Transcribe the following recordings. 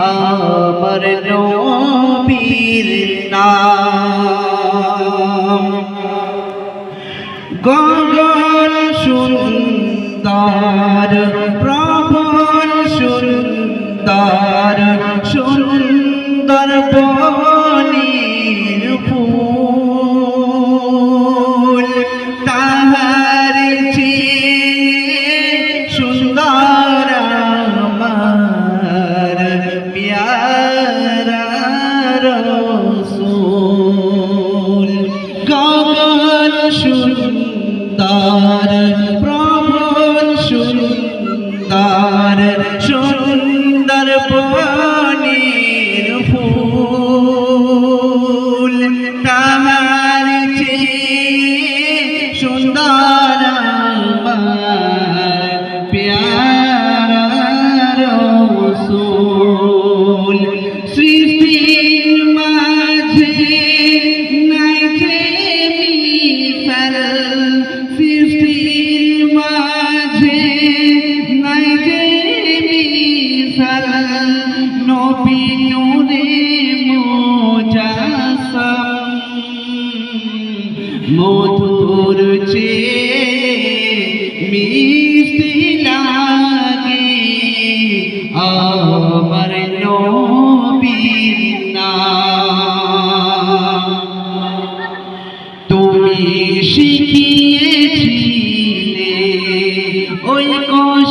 আমার নবীর নাম। গগন সুন্দর প্রবল সুন্দর সুন্দর বনির রসূল। গগন সুন্দর প্রবল সুন্দর নবী নূরে মোজাসম। মধুর চেয়ে মিষ্টি লাগে আমার নবীর নাম। তুমি শিখিয়েছিলে ওই হক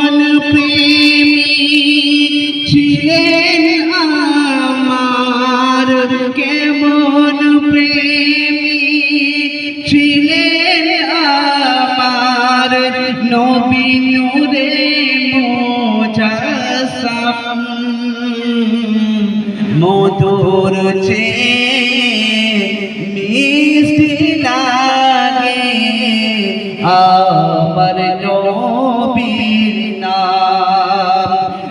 কেমন প্রেমিক ছিলেন আমার নবী নূরে মধুর চেয়ে মিষ্টি লাগে আমার